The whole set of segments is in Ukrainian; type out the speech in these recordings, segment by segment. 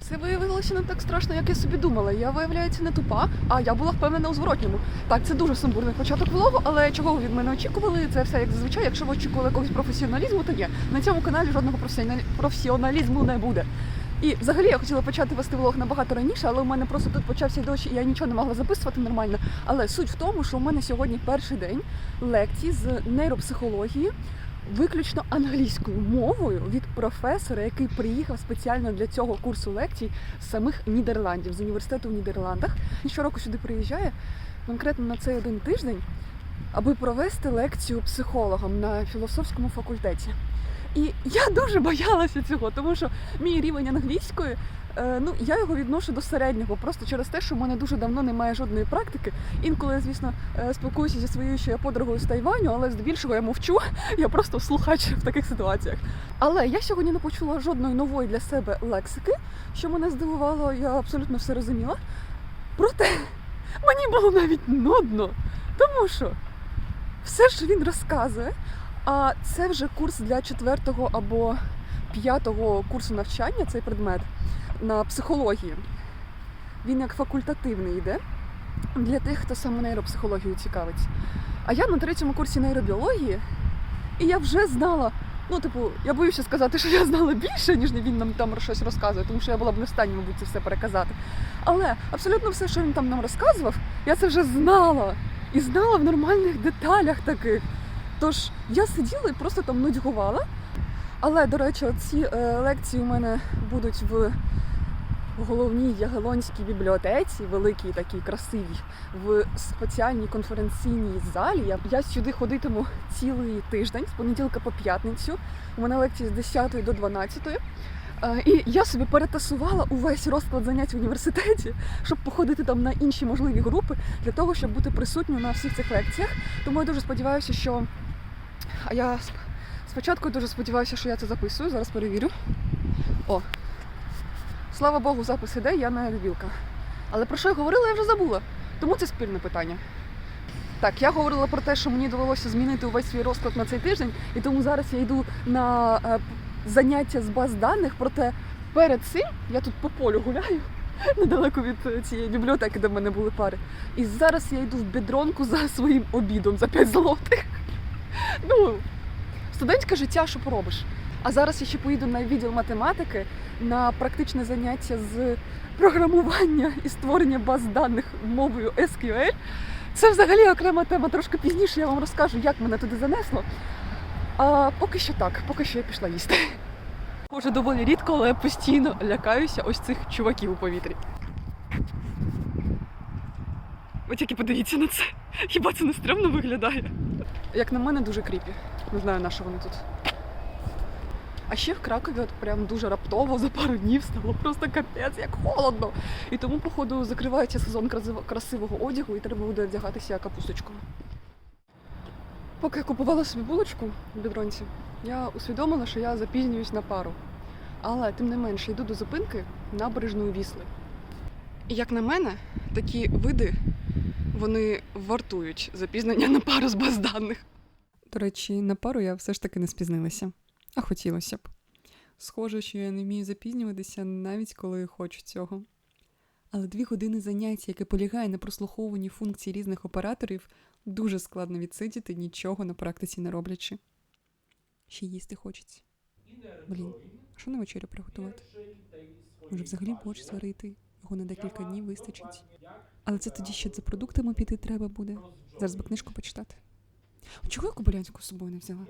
Все виявилося не так страшно, як я собі думала. Я, виявляється, не тупа, а я була впевнена у зворотньому. Так, це дуже сумбурний початок влогу, але чого ви від мене очікували? Це все як зазвичай. Якщо ви очікували якогось професіоналізму, то ні. На цьому каналі жодного професіоналі- професіоналізму не буде. І взагалі я хотіла почати вести влог набагато раніше, але у мене просто тут почався дощ, і я нічого не могла записувати нормально. Але суть в тому, що у мене сьогодні перший день лекцій з нейропсихології виключно англійською мовою від професора, який приїхав спеціально для цього курсу лекцій з самих Нідерландів, з університету в Нідерландах. Він щороку сюди приїжджає конкретно на цей один тиждень, аби провести лекцію психологам на філософському факультеті. І я дуже боялася цього, тому що мій рівень англійської. е, Ну, я його відношу до середнього, просто через те, що в мене дуже давно немає жодної практики. Інколи звісно, е, спілкуюся зі своєю ще подругою з Тайваню, але здебільшого я мовчу. Я просто слухач в таких ситуаціях. Але я сьогодні не почула жодної нової для себе лексики, що мене здивувало, я абсолютно все розуміла. Проте мені було навіть нудно, тому що все ж він розказує, а це вже курс для четвертого або п'ятого курсу навчання, цей предмет на психології. Він як факультативний йде для тих, хто саме нейропсихологією цікавиться. А я на третьому курсі нейробіології, і я вже знала. Ну, типу, я боюся сказати, що я знала більше, ніж він нам там щось розказує, тому що я була б не в стані, мабуть, це все переказати. Але абсолютно все, що він там нам розказував, я це вже знала. І знала в нормальних деталях таких. Тож я сиділа і просто там нудьгувала. Але, до речі, ці е, лекції у мене будуть в головній Ягелонській бібліотеці, великій такій красивій, в спеціальній конференційній залі. Я, я сюди ходитиму цілий тиждень, з понеділка по п'ятницю. У мене лекції з 10 до 12. Е, І я собі перетасувала увесь розклад занять в університеті, щоб походити там на інші можливі групи для того, щоб бути присутньою на всіх цих лекціях. Тому я дуже сподіваюся, що а я спочатку дуже сподіваюся, що я це записую. Зараз перевірю. О, слава Богу, запис іде, я не дебілка. Але про що я говорила, я вже забула. Тому це спільне питання. Так, я говорила про те, що мені довелося змінити увесь свій розклад на цей тиждень, і тому зараз я йду на е, заняття з баз даних. Проте перед цим я тут по полю гуляю недалеко від е, цієї бібліотеки, де в мене були пари. І зараз я йду в бідронку за своїм обідом за 5 злотих. Ну, студентське життя, що поробиш. А зараз я ще поїду на відділ математики на практичне заняття з програмування і створення баз даних мовою SQL. Це взагалі окрема тема. Трошки пізніше я вам розкажу, як мене туди занесло. А поки що так, поки що я пішла їсти. Може, доволі рідко, але я постійно лякаюся ось цих чуваків у повітрі. Ви тільки подивіться на це. Хіба це не стрьомно виглядає? Як на мене, дуже кріпі. Не знаю, на що вони тут. А ще в Кракові от прям дуже раптово за пару днів стало просто капець, як холодно. І тому, походу, закривається сезон красивого одягу і треба буде одягатися капусточкою. Поки я купувала собі булочку в бідронці, я усвідомила, що я запізнююсь на пару. Але тим не менше йду до зупинки набережної Вісли. І як на мене, такі види вони вартують запізнення на пару з баз даних. До речі, на пару я все ж таки не спізнилася, а хотілося б. Схоже, що я не вмію запізнюватися навіть коли хочу цього. Але дві години заняття, яке полягає на прослуховуванні функцій різних операторів, дуже складно відсидіти, нічого на практиці не роблячи. Ще їсти хочеться. Блін, а що на вечерю приготувати? Може, взагалі борщ зварити, його на декілька днів вистачить. Але це тоді ще за продуктами піти треба буде. Зараз би книжку почитати. Чого я Кобилянську з собою не взяла?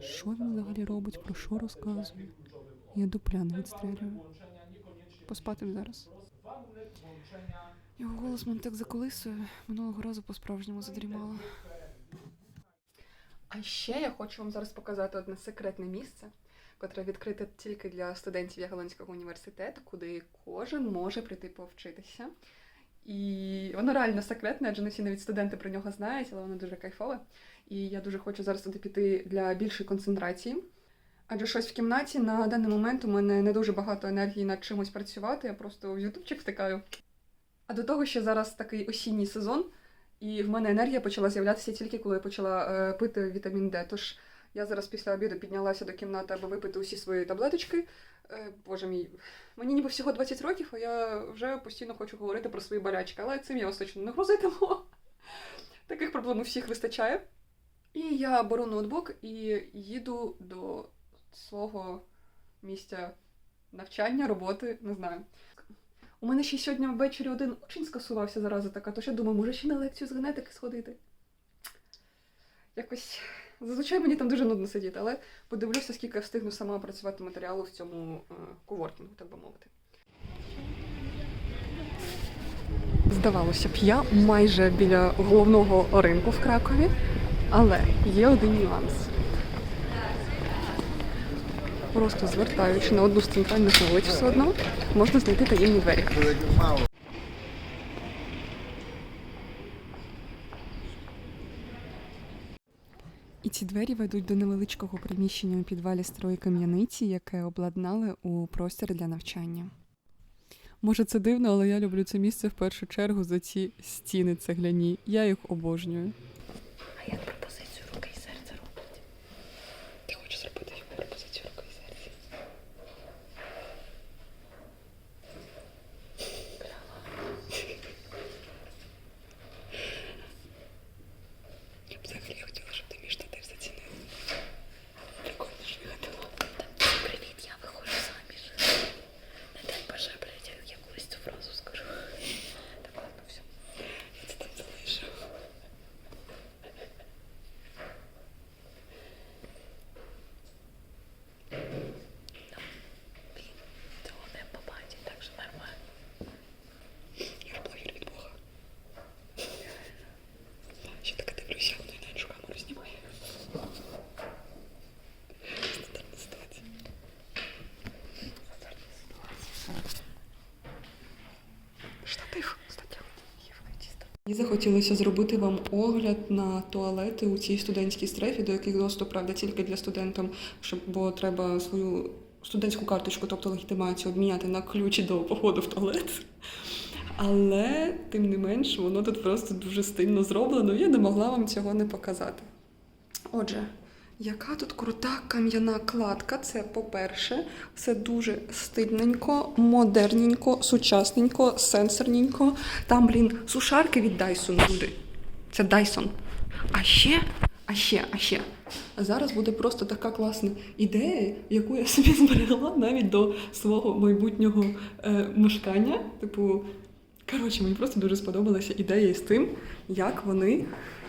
Що він взагалі робить, про що розказує? Я дупля не відстрелюю. Поспати зараз. Його голос мене так заколисує, минулого разу по-справжньому задрімала. А ще я хочу вам зараз показати одне секретне місце, котре відкрите тільки для студентів Ягелонського університету, куди кожен може прийти повчитися. І воно реально секретне, адже не всі навіть студенти про нього знають, але воно дуже кайфове. І я дуже хочу зараз туди піти для більшої концентрації. Адже щось в кімнаті на даний момент у мене не дуже багато енергії над чимось працювати, я просто в ютубчик втикаю. А до того ще зараз такий осінній сезон, і в мене енергія почала з'являтися тільки коли я почала е, пити вітамін Д. Тож Я зараз після обіду піднялася до кімнати, аби випити усі свої таблеточки. Е, Боже мій, мені ніби всього 20 років, а я вже постійно хочу говорити про свої болячки, але цим я вас точно не грузитиму. Таких проблем у всіх вистачає. І я беру ноутбук і їду до свого місця навчання, роботи, не знаю. У мене ще сьогодні ввечері один учень скасувався зараза така, тож я думаю, може ще на лекцію з генетики сходити. Якось зазвичай мені там дуже нудно сидіти, але подивлюся, скільки я встигну сама опрацювати матеріалу в цьому е, коворкінгу, так би мовити. Здавалося б, я майже біля головного ринку в Кракові, але є один нюанс. Просто звертаючи на одну з центральних вулиць все одно, можна знайти таємні двері. Ці двері ведуть до невеличкого приміщення у підвалі старої кам'яниці, яке обладнали у простір для навчання. Може, це дивно, але я люблю це місце в першу чергу за ці стіни цегляні. Я їх обожнюю. А як пропозицію руки і серця роблять? Ти хочеш зробити пропозицію руки і серця? Взагалі я хотіла, щоб ти мій штатив зацінив. Прикольно, що вигадала. Привіт, я виходжу заміж. Не дай боже, блядь, я колись цю фразу скажу. Так ладно, все. Я це там залишу. Він цього не побачить, так що нормально. Я блогер від Бога. Ще таке дивлюся, воно і на іншу камеру знімає. Стандартна ситуація. Штатив, стаття. Мені захотілося зробити вам огляд на туалети у цій студентській стрефі, до яких доступ, правда, тільки для студентів, щоб, бо треба свою студентську карточку, тобто легітимацію, обміняти на ключі до походу в туалет. Але, тим не менш, воно тут просто дуже стильно зроблено, я не могла вам цього не показати. Отже, яка тут крута кам'яна кладка, це по-перше, все дуже стильненько, модерненько, сучасненько, сенсорненько. Там, блін, сушарки від Dyson люди. Це Dyson. А ще, а ще, а ще. Зараз буде просто така класна ідея, яку я собі зберегла навіть до свого майбутнього е, мешкання. Типу, коротше, мені просто дуже сподобалася ідея з тим, як вони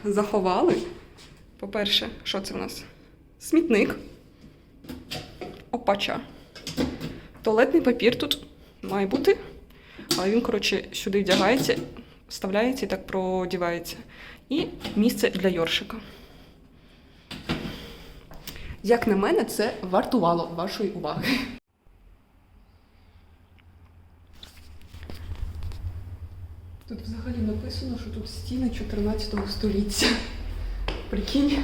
заховали. По-перше, що це в нас? Смітник. Опача. Туалетний папір тут має бути. Але він, коротше, сюди вдягається, вставляється і так продівається. І місце для йоршика. Як на мене, це вартувало вашої уваги. Тут взагалі написано, що тут стіни 14 століття. Прикинь.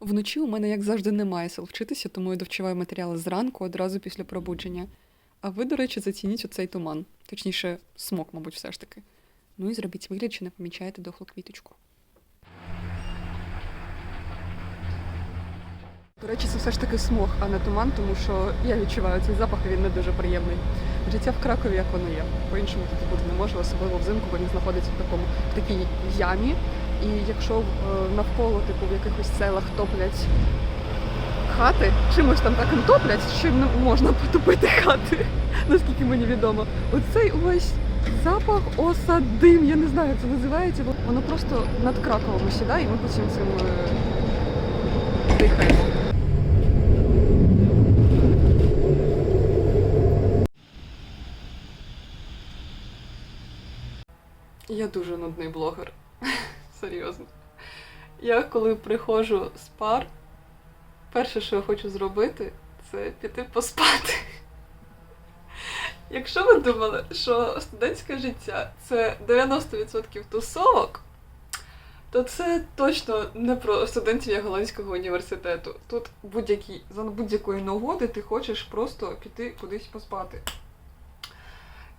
Вночі у мене, як завжди, немає сил вчитися, тому я довчиваю матеріали зранку одразу після пробудження. А ви, до речі, зацініть оцей туман. Точніше, смок, мабуть, все ж таки. Ну і зробіть вигляд, що не помічаєте дохлу квіточку. До речі, це все ж таки смог, а не туман, тому що я відчуваю цей запах, і він не дуже приємний. Життя в Кракові, як воно є. По-іншому тут бути не може, особливо взимку, бо він знаходиться в такому в такій ямі. І якщо е, навколо, типу, в якихось селах топлять хати, чимось там таким топлять, чим не можна потопити хати, наскільки мені відомо. Оцей увесь запах осадим, я не знаю, як це називається, бо воно просто над Краковом осідає, і ми потім цим е, дихаємо. Я дуже нудний блогер. Серйозно. Я коли приходжу з пар, перше, що я хочу зробити, це піти поспати. Якщо ви думали, що студентське життя це 90% тусовок, то це точно не про студентів Яголонського університету. Тут будь-які, за будь-якої нагоди ти хочеш просто піти кудись поспати.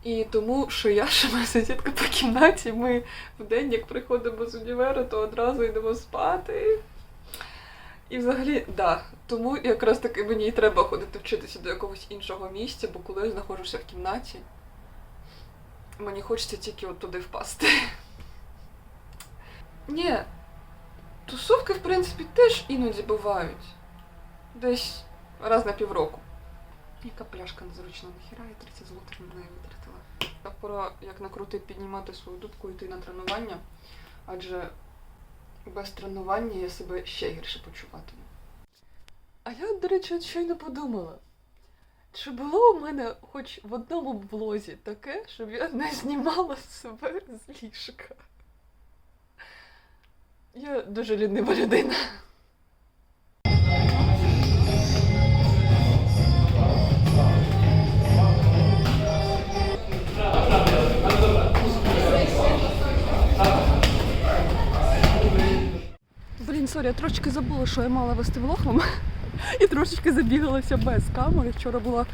І тому, що я ще моя сусідка по кімнаті, ми в день, як приходимо з універу, то одразу йдемо спати. І взагалі, да. Тому якраз таки мені і треба ходити вчитися до якогось іншого місця, бо коли я знаходжуся в кімнаті, мені хочеться тільки от туди впасти. Ні, тусовки, в принципі, теж іноді бувають. Десь раз на півроку. Яка пляшка незручна, нахіра я 30 злотих на. Так пора як накрутить піднімати свою дудку і йти на тренування, адже без тренування я себе ще гірше почуватиму. А я, до речі, щойно подумала, чи було у мене хоч в одному блозі таке, щоб я не знімала себе з ліжка? Я дуже лінива людина. Блін, сорі, я трошечки забула, що я мала вести влог вам. І трошечки забігалася без камери. Вчора була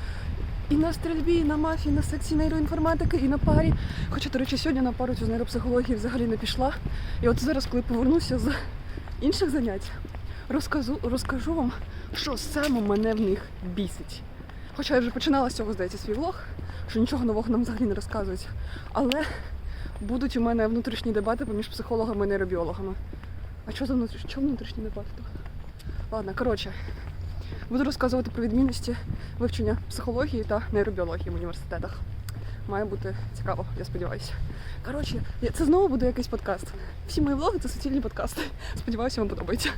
і на стрільбі, і на мафії, і на секції нейроінформатики, і на парі. Хоча, до речі, сьогодні на пару цю з нейропсихології взагалі не пішла. І от зараз, коли повернуся з інших занять, розкажу, розкажу вам, що саме мене в них бісить. Хоча я вже починала з цього, здається, свій влог, що нічого нового нам взагалі не розказують. Але будуть у мене внутрішні дебати поміж психологами і нейробіологами. А що за внутрішні? Чому внутрішні дебати? Ладно, коротше, буду розказувати про відмінності вивчення психології та нейробіології в університетах. Має бути цікаво, я сподіваюся. Коротше, це знову буде якийсь подкаст. Всі мої влоги це суцільні подкасти. Сподіваюся, вам подобається.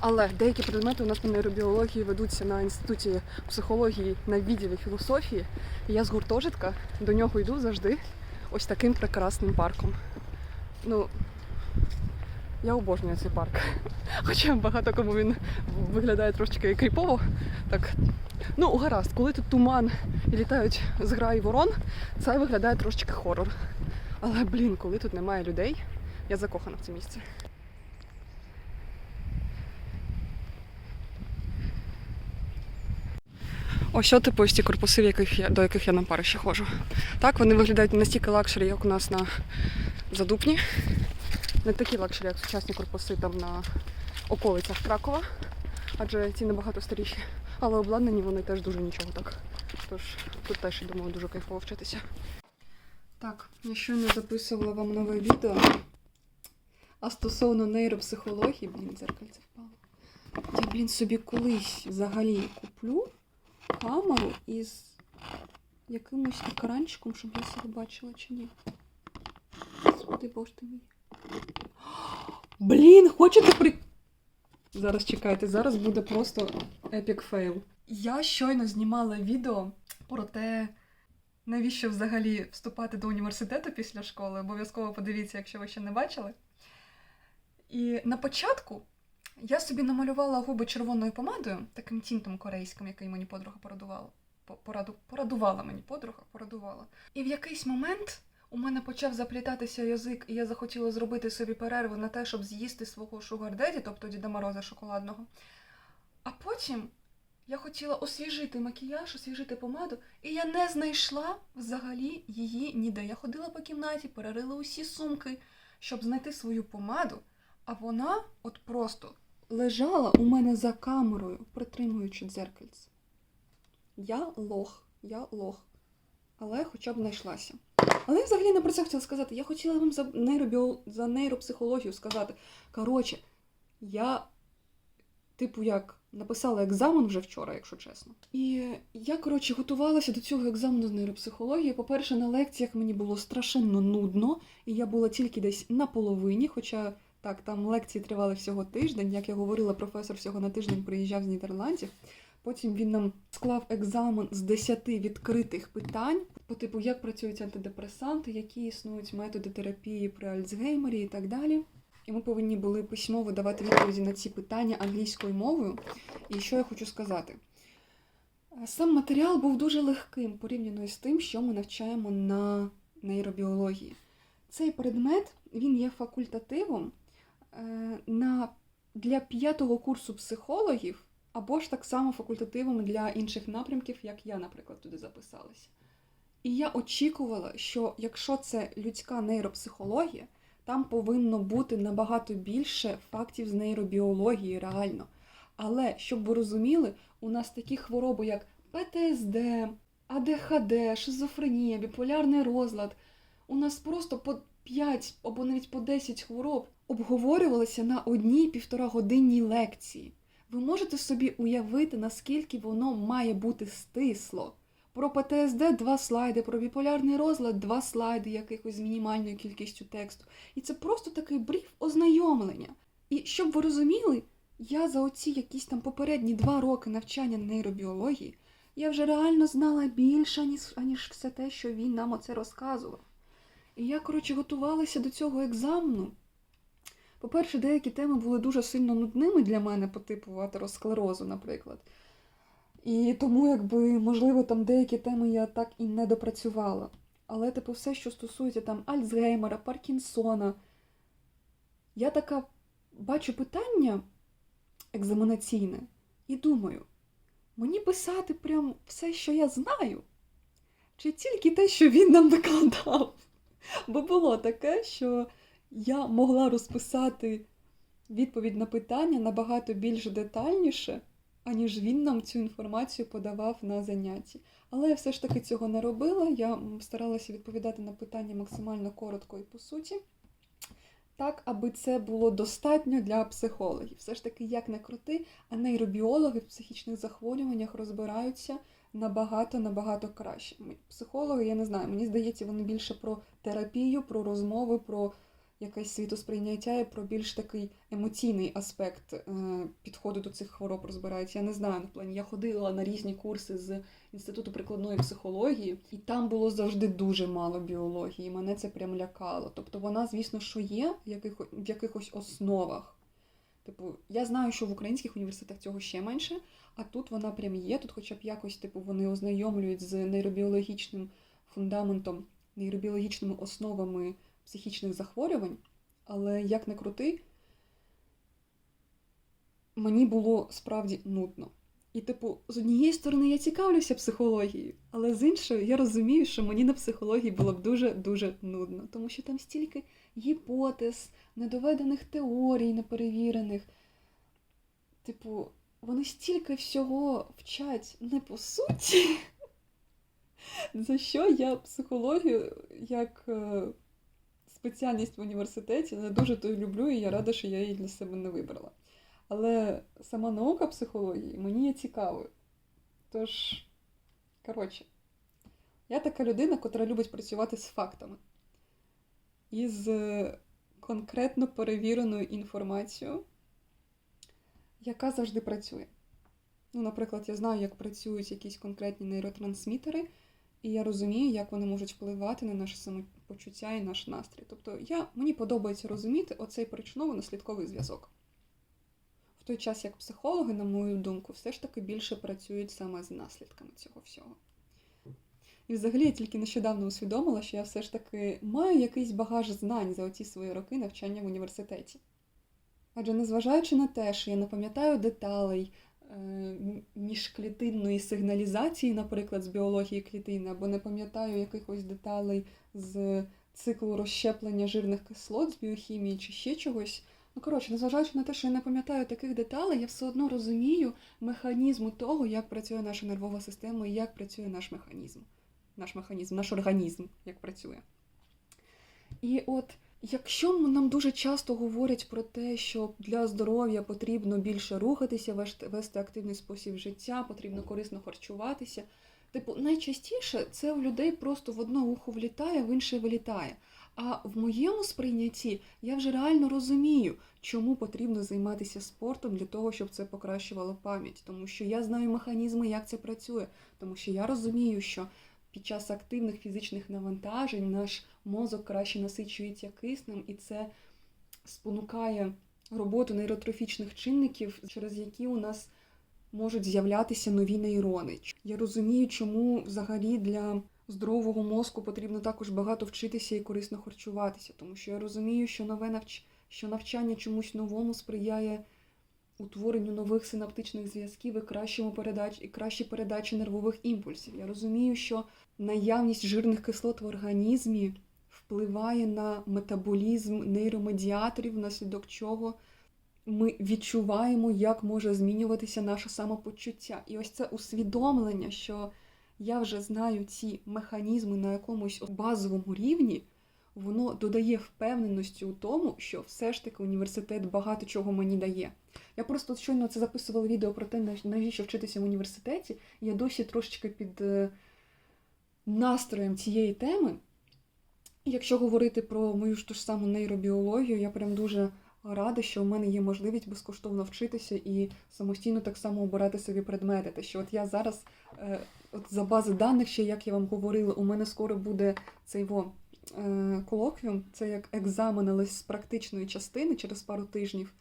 Але деякі предмети у нас на нейробіології ведуться на інституті психології на відділі філософії. І я з гуртожитка до нього йду завжди ось таким прекрасним парком. Ну, я обожнюю цей парк. Хоча багато кому він виглядає трошечки кріпово. Так, ну гаразд, коли тут туман і літають зграї ворон, це виглядає трошечки хорор. Але блін, коли тут немає людей, я закохана в це місце. Ось що типу ті корпуси, яких я, до яких я на пари ще ходжу. Так, вони виглядають не настільки лакшері, як у нас на задупні. Не такі лакшері, як сучасні корпуси там на околицях Кракова, адже ці набагато старіші. Але обладнані вони теж дуже нічого так. Тож тут теж, я думаю, дуже кайфово вчитися. Так, я щойно записувала вам нове відео. А стосовно нейропсихології, блін, дзеркальце впало. Я, блін, собі колись взагалі куплю камеру із якимось екранчиком, щоб я себе бачила чи ні. Господи, боже мій. Блін, хочете при. Зараз чекайте, зараз буде просто епік фейл. Я щойно знімала відео про те, навіщо взагалі вступати до університету після школи. Обов'язково подивіться, якщо ви ще не бачили. І на початку я собі намалювала губи червоною помадою, таким тінтом корейським, який мені подруга порадувала. Пораду, порадувала мені подруга, порадувала. І в якийсь момент у мене почав заплітатися язик, і я захотіла зробити собі перерву на те, щоб з'їсти свого шугардеді, тобто Діда Мороза шоколадного. А потім я хотіла освіжити макіяж, освіжити помаду, і я не знайшла взагалі її ніде. Я ходила по кімнаті, перерила усі сумки, щоб знайти свою помаду, а вона от просто лежала у мене за камерою, притримуючи дзеркальце. Я лох, я лох. Але хоча б знайшлася. Але я взагалі не про це хотіла сказати. Я хотіла вам за, нейробіо... за нейропсихологію сказати. Коротше, я, типу, як написала екзамен вже вчора, якщо чесно. І я, коротше, готувалася до цього екзамену з нейропсихології. По-перше, на лекціях мені було страшенно нудно, і я була тільки десь на половині, хоча. Так, там лекції тривали всього тиждень. Як я говорила, професор всього на тиждень приїжджав з Нідерландів. Потім він нам склав екзамен з 10 відкритих питань, по типу, як працюють антидепресанти, які існують методи терапії при Альцгеймері і так далі. І ми повинні були письмово давати відповіді на ці питання англійською мовою. І що я хочу сказати? Е, Сам матеріал був дуже легким порівняно із тим, що ми навчаємо на нейробіології. Цей предмет він є факультативом е, на, для п'ятого курсу психологів або ж так само факультативом для інших напрямків, як я, наприклад, туди записалася. І я очікувала, що якщо це людська нейропсихологія, там повинно бути набагато більше фактів з нейробіології реально. Але щоб ви розуміли, у нас такі хвороби, як ПТСД, АДХД, шизофренія, біполярний розлад. У нас просто по 5 або навіть по 10 хвороб обговорювалися на одній півторагодинній лекції. Ви можете собі уявити, наскільки воно має бути стисло. Про ПТСД два слайди, про біполярний розлад два слайди якихось з мінімальною кількістю тексту. І це просто такий бриф ознайомлення. І щоб ви розуміли, я за оці якісь там попередні два роки навчання на нейробіології, я вже реально знала більше, аніж, аніж все те, що він нам оце розказував. І я, коротше, готувалася до цього екзамену. По-перше, деякі теми були дуже сильно нудними для мене, по типу атеросклерозу, наприклад. І тому, якби, можливо, там деякі теми я так і не допрацювала. Але, типу, все, що стосується там Альцгеймера, Паркінсона, я така бачу питання екзаменаційне і думаю, мені писати прям все, що я знаю, чи тільки те, що він нам викладав. Бо було таке, що я могла розписати відповідь на питання набагато більш детальніше, аніж він нам цю інформацію подавав на занятті. Але я все ж таки цього не робила. Я старалася відповідати на питання максимально коротко і по суті. Так, аби це було достатньо для психологів. Все ж таки, як не крути, а нейробіологи в психічних захворюваннях розбираються набагато набагато краще. Психологи, я не знаю, мені здається, вони більше про терапію, про розмови, про якесь світосприйняття і про більш такий емоційний аспект е, підходу до цих хвороб розбираються. Я не знаю, в плані я ходила на різні курси з інституту прикладної психології, і там було завжди дуже мало біології. Мене це прям лякало. Тобто вона, звісно, що є в якихось основах. Типу, я знаю, що в українських університетах цього ще менше, а тут вона прям є. Тут, хоча б якось, типу, вони ознайомлюють з нейробіологічним фундаментом, нейробіологічними основами психічних захворювань. Але як не крути, мені було справді нудно. І, типу, з однієї сторони я цікавлюся психологією, але з іншої я розумію, що мені на психології було б дуже-дуже нудно, тому що там стільки гіпотез, недоведених теорій, неперевірених. Типу, вони стільки всього вчать не по суті. За що я психологію як е, спеціальність в університеті не дуже то люблю, і я рада, що я її для себе не вибрала. Але сама наука психології мені є цікавою. Тож, коротше, я така людина, котра любить працювати з фактами і з е, конкретно перевіреною інформацією, яка завжди працює. Ну, наприклад, я знаю, як працюють якісь конкретні нейротрансмітери, і я розумію, як вони можуть впливати на наше самопочуття і наш настрій. Тобто, я, мені подобається розуміти оцей причиново-наслідковий зв'язок. В той час, як психологи, на мою думку, все ж таки більше працюють саме з наслідками цього всього. І взагалі я тільки нещодавно усвідомила, що я все ж таки маю якийсь багаж знань за оці свої роки навчання в університеті. Адже незважаючи на те, що я не пам'ятаю деталей міжклітинної сигналізації, наприклад, з біології клітини, або не пам'ятаю якихось деталей з циклу розщеплення жирних кислот з біохімії чи ще чогось. Ну, коротше, незважаючи на те, що я не пам'ятаю таких деталей, я все одно розумію механізму того, як працює наша нервова система і як працює наш механізм. Наш механізм, наш організм, як працює. І от якщо нам дуже часто говорять про те, що для здоров'я потрібно більше рухатися, вести- активний спосіб життя, потрібно корисно харчуватися. Типу, найчастіше це в людей просто в одне ухо влітає, в інше вилітає. А в моєму сприйнятті я вже реально розумію, чому потрібно займатися спортом для того, щоб це покращувало пам'ять. Тому що я знаю механізми, як це працює. Тому що я розумію, що під час активних фізичних навантажень наш мозок краще насичується киснем, і це спонукає роботу нейротрофічних чинників, через які у нас можуть з'являтися нові нейрони. Я розумію, чому взагалі для здорового мозку потрібно також багато вчитися і корисно харчуватися, тому що я розумію, що нове навч... що навчання чомусь новому сприяє утворенню нових синаптичних зв'язків і кращому передач і кращій передачі нервових імпульсів. Я розумію, що наявність жирних кислот в організмі впливає на метаболізм нейромедіаторів, внаслідок чого ми відчуваємо, як може змінюватися наше самопочуття. І ось це усвідомлення, що я вже знаю ці механізми на якомусь базовому рівні, воно додає впевненості у тому, що все ж таки університет багато чого мені дає. Я просто щойно це записувала відео про те, навіщо вчитися в університеті. Я досі трошечки під е, настроєм цієї теми. Якщо говорити про мою ж ту ж саму нейробіологію, я прям дуже рада, що у мене є можливість безкоштовно вчитися і самостійно так само обирати собі предмети. Те, що от я зараз, е, от за бази даних, ще як я вам говорила, у мене скоро буде цей во, колоквіум, це як екзамен, але з практичної частини через пару тижнів.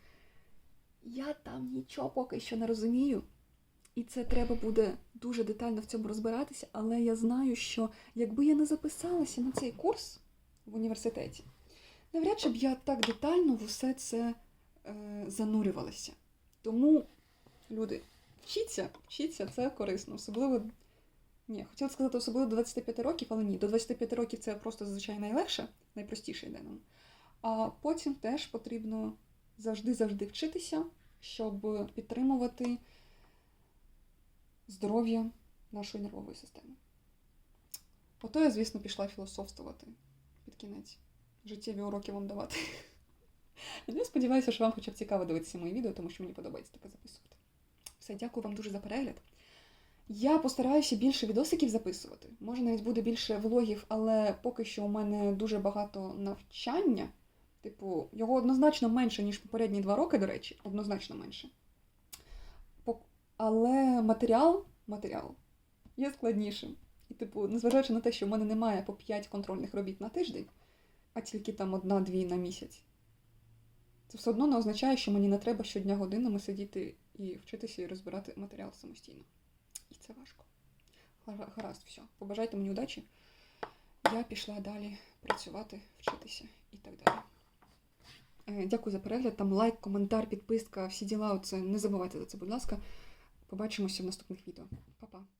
Я там нічого поки що не розумію. І це треба буде дуже детально в цьому розбиратися, але я знаю, що якби я не записалася на цей курс в університеті, навряд чи б я так детально в усе це е, занурювалася. Тому, люди, вчіться, вчіться, це корисно. Особливо, ні, хотіла сказати, особливо до 25 років, але ні, до 25 років це просто зазвичай найлегше, найпростіше йде нам. А потім теж потрібно завжди-завжди вчитися, щоб підтримувати здоров'я нашої нервової системи. Ото я, звісно, пішла філософствувати під кінець. Життєві уроки вам давати. Ну, Я сподіваюся, що вам хоча б цікаво дивитися мої відео, тому що мені подобається таке записувати. Все, дякую вам дуже за перегляд. Я постараюся більше відосиків записувати. Може, навіть буде більше влогів, але поки що у мене дуже багато навчання. Типу, його однозначно менше, ніж попередні два роки, до речі, однозначно менше. Але матеріал, матеріал є складнішим. І, типу, незважаючи на те, що в мене немає по 5 контрольних робіт на тиждень, а тільки там одна-дві на місяць. Це все одно не означає, що мені не треба щодня годинами сидіти і вчитися і розбирати матеріал самостійно. І це важко. Гаразд, все. Побажайте мені удачі. Я пішла далі працювати, вчитися і так далі. Е, Дякую за перегляд. Там лайк, коментар, підписка, всі діла. Оце не забувайте за це, будь ласка. Побачимося в наступних відео. Па-па.